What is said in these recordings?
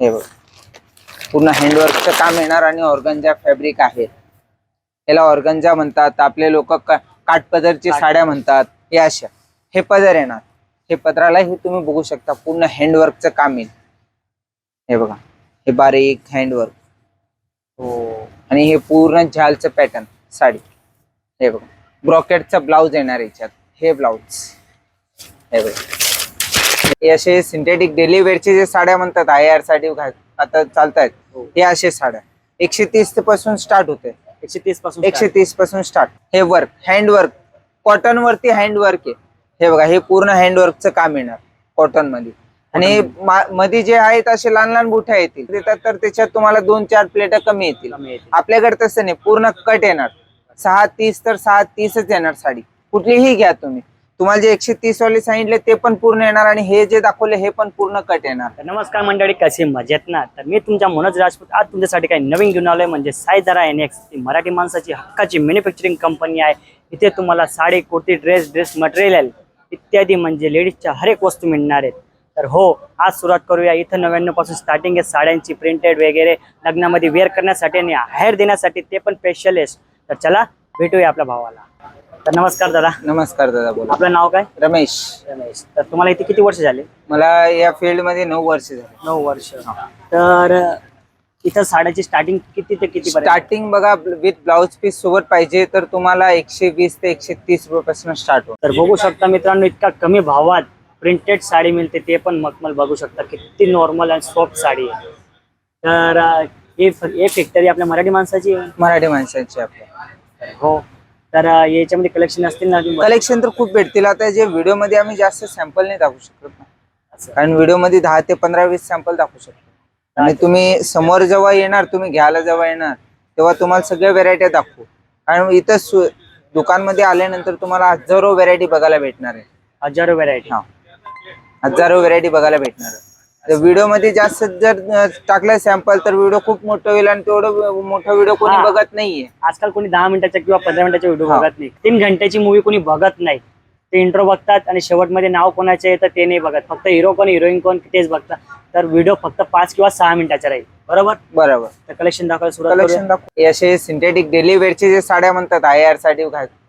हे बघ. पूर्ण हँडवर्कचं काम येणार आणि ऑर्गनजा फॅब्रिक आहे. याला ऑर्गनजा म्हणतात. आपले लोक काठपदरची काठ- साड्या म्हणतात. हे अशा. हे पदर येणार. हे पदराला हे तुम्ही बघू शकता. पूर्ण हँडवर्कचं काम येईल. हे बघा. हे बारीक हँडवर्क हो. आणि हे पूर्ण झालचं पॅटर्न साडी. हे बघा. ब्रॉकेटचा ब्लाऊज येणार याच्यात. हे ब्लाऊज हे बघा. हे असे सिंथेटिक डेली वेअरचे जे साड्या म्हणतात आय आरसाठी आता चालतायत हो. हे असे साड्या. एकशे तीसपासून स्टार्ट होते. एकशे तीसपासून एकशे तीसपासून स्टार्ट हे वर्क हँड वर्क कॉटन वरती हँड वर्क आहे. हे बघा हे पूर्ण हँड वर्कचं काम येणार कॉटनमध्ये आणि मध्ये जे आहेत असे लहान लहान बुठ्या येतील. देतात तर त्याच्यात तुम्हाला दोन चार प्लेट कमी येतील. आपल्याकडे तसं नाही पूर्ण कट येणार. सहा तीस तर सहा तीसच येणार साडी. कुठलीही घ्या तुम्ही. तुम्हाला जे एकशे तीस वाले सांगितले ते पण पूर्ण येणार आणि हे जे दाखवले हे पण पूर्ण कट येणार. तर नमस्कार मंडळी कशी मजेत ना? तर मी तुमच्या मनोज राजपूत. आज तुमच्यासाठी काही नवीन घेऊन आलोय म्हणजे साईदारा एन एक्स मराठी माणसाची हक्काची मॅन्युफॅक्चरिंग कंपनी आहे. इथे तुम्हाला sari kurti dress dress material इत्यादी म्हणजे लेडीजच्या हर एक वस्तू मिळणार आहेत. तर हो आज सुरुवात करूया. इथं नव्याण्णवपासून स्टार्टिंग आहे. साड्यांची प्रिंटेड वगैरे लग्नामध्ये वेअर करण्यासाठी आणि हायर देण्यासाठी ते पण स्पेशलिस्ट तर चला भेटूया आपल्या भावाला. तर नमस्कार दादा. नमस्कार दादा बोला. आपलं नाव काय? रमेश. रमेश. तर तुम्हाला इथे किती वर्ष झाले? मला या फील्डमध्ये नऊ वर्ष झाले. नऊ वर्ष. तर इथं साड्याची स्टार्टिंग किती ते किती स्टार्टिंग बघा विथ ब्लाउज पीस सोबत पाहिजे तर तुम्हाला एकशे वीस ते एकशे तीस रुपयापासून स्टार्ट होत. तर बघू शकता मित्रांनो इतका कमी भावात प्रिंटेड साडी मिळते ते पण मखमल बघू शकता. किती नॉर्मल आणि सॉफ्ट साडी आहे. तर हे फॅक्टरी आपल्या मराठी माणसाची. मराठी माणसांची आपल्या. हो. तर याच्यामध्ये कलेक्शन असतील ना कलेक्शन तर खूप भेटतील. आता जे व्हिडिओमध्ये आम्ही जास्त सॅम्पल नाही दाखवू शकत ना. कारण व्हिडिओमध्ये दहा ते पंधरा वीस सॅम्पल दाखवू शकतो. आणि तुम्ही समोर जेव्हा येणार तुम्ही घ्यायला जेव्हा येणार तेव्हा तुम्हाला सगळ्या व्हेरायट्या दाखवू. कारण इथं सु- दुकानमध्ये आल्यानंतर तुम्हाला हजारो व्हेरायटी बघायला भेटणार आहे. हजारो व्हरायटी हा. हजारो व्हेरायटी बघायला भेटणार आहे. व्हिडिओमध्ये जास्त जर अं, टाकलं सॅम्पल तर व्हिडिओ खूप मोठं होईल आणि तेवढं मोठा व्हिडिओ कोणी हा. बघत नाहीये. आजकाल कोणी दहा मिनिटाचा किंवा पंधरा मिनिटाचा व्हिडिओ हा. बघत नाही. तीन घंट्याची मूवी कोणी बघत नाही. ते इंट्रो बघतात आणि शेवटमध्ये नाव कोणाचे येतं ते नाही बघत. फक्त हिरो कोण हिरोईन कोण तेच बघतात. तर व्हिडिओ फक्त पाच किंवा सहा मिनिटाचा राहील. बरोबर? बरोबर. तर कलेक्शन दाखवायला सुरुवात कलेक्शन. दाखव हे असे सिंथेटिक डेली वेअरचे जे साड्या म्हणतात आय आरसाठी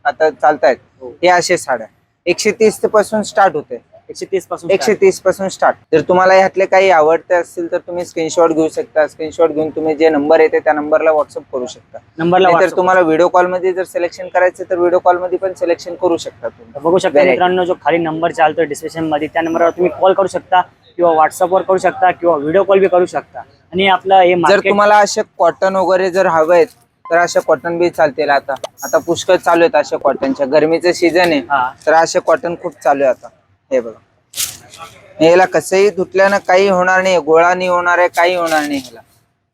आता चालतायत. हो. हे असे साड्या. एकशे तीसपासून स्टार्ट होते एकशे तीसपासून एकशे तीसपासून स्टार्ट जर तुम्हाला ह्यातले काही आवडते असतील तर तुम्ही स्क्रीनशॉट घेऊ शकता. स्क्रीनशॉट घेऊन तुम्ही जे नंबर येते त्या नंबरला व्हॉट्सअप करू शकता. नंबरला तर WhatsApp तुम्हाला व्हिडिओ कॉलमध्ये जर सिलेक्शन करायचं तर व्हिडिओ कॉलमध्ये पण सिलेक्शन करू शकता तुम्ही. बघू शकता. मित्रांनो जो खाली नंबर चालतोय डिस्क्रिप्शनमध्ये त्या नंबरवर तुम्ही कॉल करू शकता किंवा व्हॉट्सअपवर करू शकता किंवा व्हिडिओ कॉल बी करू शकता. आणि आपलं हे जर तुम्हाला असे कॉटन वगैरे जर हवेत तर अशा कॉटन बी चालतील आता. आता पुष्कळ चालू आहेत अशा कॉटनच्या गरमीचं सीझन आहे तर असे कॉटन खूप चालू आहे आता. हे बघा. याला कसंही धुतल्यानं काही होणार नाही गोळा नाही होणार आहे काही होणार नाही ह्याला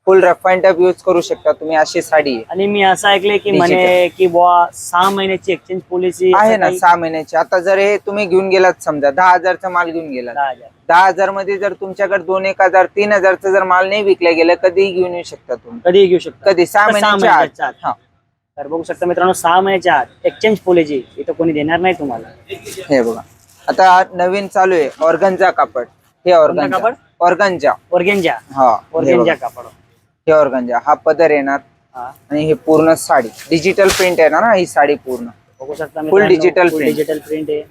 full rough and tough use करू शकता तुम्ही अशी साडी आहे. आणि मी असं ऐकलंय की. म्हणे की बुवा सहा महिन्याची एक्सचेंज पॉलिसी आहे ना सहा महिन्याची. आता जर हे तुम्ही घेऊन गेलात समजा दहा हजारचा माल घेऊन गेलात. दहा हजार. मध्ये जर तुमच्याकडे दोन एक हजार तीन हजारचं जर माल नाही विकल्या गेलं कधीही घेऊन येऊ शकता तुम्ही. कधी घेऊ शकता. कधी? सहा महिन्याच्या आत. आत. हा. तर बघू शकता मित्रांनो सहा महिन्याच्या आत. एक्सचेंज पॉलिसी इथं कोणी देणार नाही तुम्हाला. हे बघा. आता नवीन चालू आहे ऑर्गनचा कापड. हे ऑर्गनचा कापड? ऑर्गनचा ओरगेंजा हा हे ओरगेंजा बघा. कापड. हे ऑर्गनचा हा पदर येणार हा. आणि हे पूर्ण साडी. डिजिटल प्रिंट येणार ना ही साडी पूर्ण. बघू शकता Full digital print. Digital print आहे.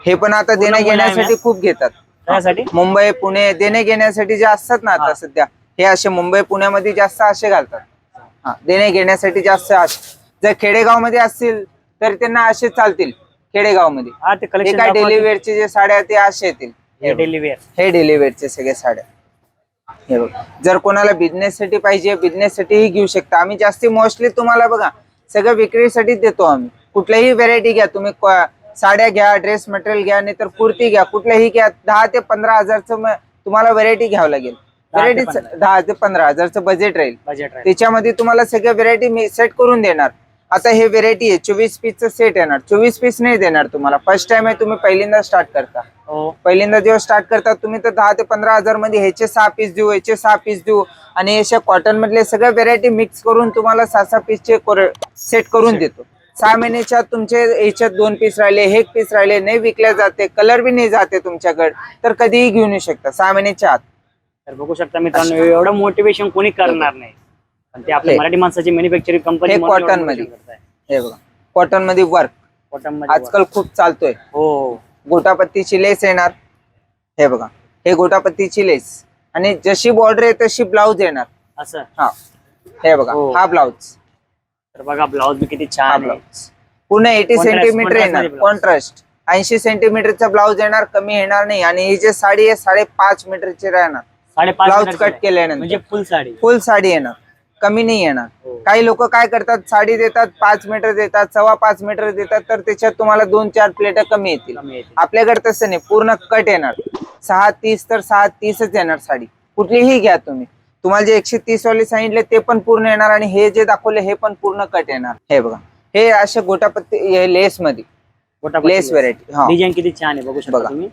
हे पण आता पूर्ण देण्या मुलायम घेण्यासाठी. खूप घेतात. त्यासाठी मुंबई पुणे देणे घेण्यासाठी जे असतात ना हा. आता सध्या हे असे मुंबई पुण्यामध्ये जास्त असे घालतात. हा देणे घेण्यासाठी जास्त असे. जर खेडेगावमध्ये असतील तर त्यांना असे चालतील. खेडेगावमध्ये हा ते काय कलेक्शन डेली वेअरचे जे साड्या आहेत, ते असे येतील. हे बघ. डेली वेअर हे डेली वेअरचे सगळे साड्या. हे बघ. जर कोणाला बिझनेस साठी पाहिजे बिझनेस साठीही घेऊ शकता. आम्ही जास्ती मोस्टली तुम्हाला बघा सगळं विक्रीसाठीच देतो आम्ही. कुठल्याही व्हेरायटी घ्या. तुम्ही साड्या घ्या ड्रेस मटेरियल घ्या नाही तर कुर्ती घ्या. कुठल्याही घ्या. दहा ते पंधरा हजारचं म- तुम्हाला व्हेरायटी घ्यावं लागेल. दहा ते व्हेरायटी पंधरा. दहा ते पंधरा हजारचं बजेट राहील. बजेट राहील. त्याच्यामध्ये तुम्हाला सगळ्या व्हेरायटी मी सेट करून देणार. आता हे व्हेरायटी आहे. चोवीस पीसचं सेट येणार. चोवीस पीस नाही देणार तुम्हाला. फर्स्ट टाइम आहे तुम्ही पहिल्यांदा स्टार्ट करता. हो. पहिल्यांदा जेव्हा स्टार्ट करतात तुम्ही तर दहा ते पंधरा हजारमध्ये ह्याचे सहा पीस देऊ ह्याचे सहा पीस देऊ आणि अशा कॉटन मधले सगळ्या व्हेरायटी मिक्स करून तुम्हाला सहा सहा पीसचे सेट करून देतो. सहा महिन्याच्या आत तुमचे याच्यात दोन पीस राहिले एक पीस राहिले नाही विकल्या जाते कलर बी नाही जाते तुमच्याकडे तर कधीही घेऊन येऊ शकता. सहा महिन्याच्या आत. तर बघू शकता मित्रांनो एवढं मोटिवेशन कोणी करणार नाही. पण ते आपल्या हे. मराठी माणसाची मॅन्युफॅक्चरिंग कंपनी हे cotton मध्ये. हे बघा. कॉटनमध्ये वर्क कॉटनमध्ये आजकाल खूप चालतोय. हो. गोटापत्तीची लेस येणार. हे बघा. हे गोटापत्तीची लेस आणि जशी बॉर्डर आहे तशी ब्लाऊज येणार. असं. हा. हे बघा. हो. हा ब्लाऊज तर बघा ब्लाऊज बी किती हा छान आहे. ब्लाऊज पूर्ण एटी Contrast- सेंटीमीटर contrast येणार. मध्ये blouse. कॉन्ट्रास्ट ऐंशी सेंटीमीटरचा ब्लाऊज येणार कमी येणार नाही. आणि ही जे साडी आहे साडेपाच मीटरची राहणार. साडेपाच ब्लाऊज मीटरची कट आहे. केल्यानंतर. म्हणजे फुल साडी. फुल साडी येणार. कमी नाही येणार. हो. काही लोक काय करतात साडी देतात पाच मीटर देतात सव्वा पाच मीटर देतात तर त्याच्यात तुम्हाला दोन चार प्लेट कमी येतील. आपल्याकडे तसं नाही पूर्ण कट येणार. सहा तीस तर सहा तीसच येणार साडी. कुठलीही घ्या तुम्ही. तुम्हाला जे एकशे तीस वाले सांगितले ते पण पूर्ण येणार आणि हे जे दाखवले हे पण पूर्ण कट येणार. हे बघा. हे असे गोटापत्ती लेस मध्ये. लेस. व्हेरायटी डिझाईन किती छान आहे बघू शकता. तुम्ही.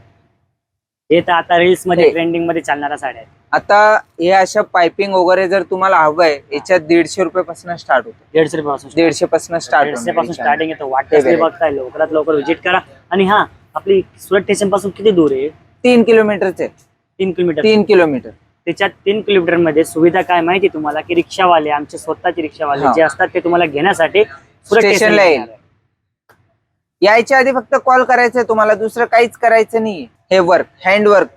हे तर आता रील्समध्ये हे. ट्रेंडिंगमध्ये चालणाऱ्या साड्या आहेत. आता हे अशा पायपिंग वगैरे जर तुम्हाला हवंय याच्यात दीडशे रुपये पासून स्टार्ट होतो. दीडशे रुपयापासून दीडशे पासून स्टार्ट दीडशे पासून स्टार्टिंग येतं. वाटतं variety. बघताय लवकरात लवकर व्हिजिट करा. आणि हा आपली सुरत स्टेशनपासून किती दूर आहे? तीन किलोमीटरचे तीन किलोमीटर तीन किलोमीटर त्याच्यात तीन किलोमीटरमध्ये सुविधा काय माहिती तुम्हाला? की रिक्षावाले आमचे स्वतःचे रिक्षावाले हा. जे असतात ते तुम्हाला घेण्यासाठी सुरत स्टेशनला स्टेशनला येईल. येणार आहे. यायच्या आधी फक्त कॉल करायचंय तुम्हाला. दुसरं काहीच करायचं नाही हे वर्क हँडवर्क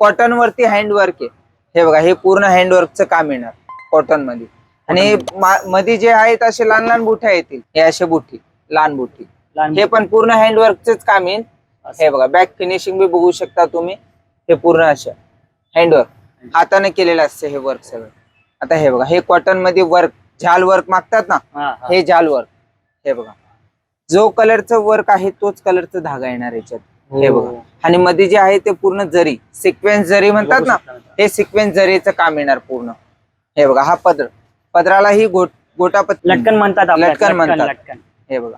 कॉटन वरती हँडवर्क आहे. हे बघा हे पूर्ण हँडवर्कचं काम येणार कॉटनमध्ये. आणि मध्ये. जे आहेत असे लहान लहान बुठ्या येतील. हे असे बुठी लहान बुठी. हे पण पूर्ण हँडवर्कच काम येईल. हे बघा बॅक फिनिशिंग बी बघू शकता तुम्ही. हे पूर्ण असं हँडवर्क हाताने केलेलं असतं हे वर्क सगळं. आता हे बघा हे कॉटनमध्ये वर्क झाल वर्क मागतात ना? हा, जाल वर्क हे बघा. जो कलरचं वर्क आहे तोच कलरचा धागा येणार याच्यात. हे. हो. बघा. आणि मध्ये जे आहे ते पूर्ण जरी सिक्वेन्स जरी म्हणतात ना. हे सिक्वेन्स जरीचं काम येणार पूर्ण. हे बघा हा पदर. पदराला ही गोट गोटापत्ती लटकन म्हणतात लटकन म्हणतात. लटकन. हे बघा.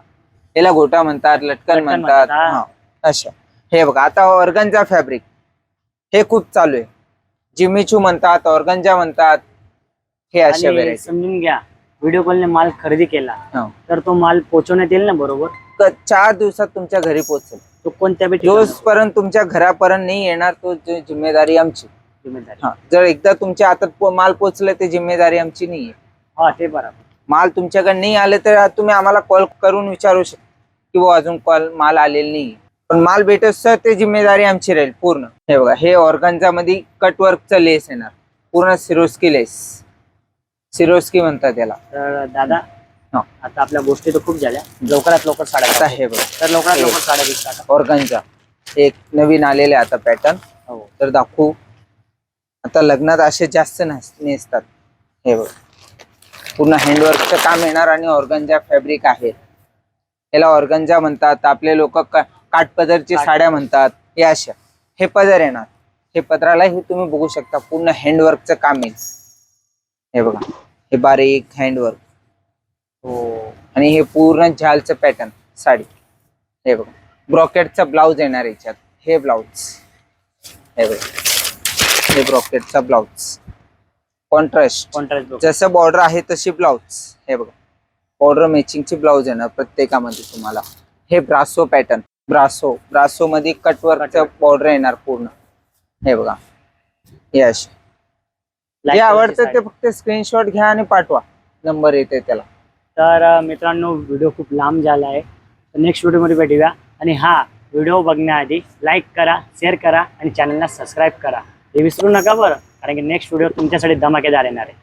याला गोटा म्हणतात लटकन म्हणतात. म्हणतात, हा. बघा आता ऑर्गनचा फॅब्रिक. हे खूप चालू आहे. जिमीचू म्हणतात ऑर्गनजा म्हणतात. हे अशा समजून घ्या व्हिडिओ कॉलने माल खरेदी केला तर तो माल पोहोचवण्यात येईल ना बरोबर? चार दिवसात तुमच्या घरी पोहोचेल. तो कोणत्या बी जोपर्यंत तुमच्या घरापर्यंत नाही येणार तो जी- जिम्मेदारी आमची. जिम्मेदारी. हा जर एकदा तुमच्या हातात माल पोचलं ते जिम्मेदारी आमची नाहीये हा ते बरोबर. माल तुमच्याकडे नाही आले तर तुम्ही आम्हाला कॉल करून विचारू शकता की बुवा अजून कॉल माल आलेला नाही पण माल भेटत तर ते जिम्मेदारी आमची राहील पूर्ण. हे बघा हे ऑर्गनचा मध्ये कटवर्कचं लेस येणार. पूर्ण सिरोस्की लेस सिरोस्की म्हणतात त्याला तर दादा हा. आता आपल्या गोष्टी तर खूप झाल्या. लवकरात लवकर साड्या आता. हे बघा. तर लवकरात. लवकर साड्या दिसतात ऑर्गनचा एक नवीन आलेले आता पॅटर्न हो. तर दाखवू. आता लग्नात असे जास्त नस- नेसतात. हे बघ. पूर्ण हँडवर्कचं काम येणार आणि ऑर्गंजा फॅब्रिक आहे याला ऑर्गंजा म्हणतात. आपले लोक काठपदरची काठ- साड्या म्हणतात. हे अशा. हे पदर येणार. हे पदराला हे तुम्ही बघू शकता. पूर्ण हँडवर्कचं काम येईल. हे बघा. हे बारीक हँडवर्क आणि हे पूर्ण झालचं पॅटर्न साडी. हे बघा ब्रॉकेटचा ब्लाऊज येणार याच्यात. हे ब्लाऊज हे बघा हे ब्रॉकेटचा ब्लाऊज कॉन्ट्रास्ट कॉन्ट्रास्ट जसं बॉर्डर आहे तशी ब्लाऊज हे बघा बॉर्डर मॅचिंगची ब्लाऊज येणार प्रत्येकामध्ये तुम्हाला. हे ब्रासो पॅटर्न ब्रासो ब्रासो मध्ये Cutwork. बॉर्डर येणार पूर्ण. हे बघा. हे असे जे आवडतं ते फक्त स्क्रीनशॉट घ्या आणि पाठवा. नंबर येते त्याला. तर मित्रांनो व्हिडिओ खूप लांब झाला आहे. तर नेक्स्ट व्हिडिओमध्ये भेटूया. आणि हा व्हिडिओ बघण्याआधी लाईक करा शेअर करा आणि चॅनलला सबस्क्राईब करा. हे विसरू नका बरं कारण की नेक्स्ट व्हिडिओ तुमच्यासाठी धमाकेदार येणार आहे.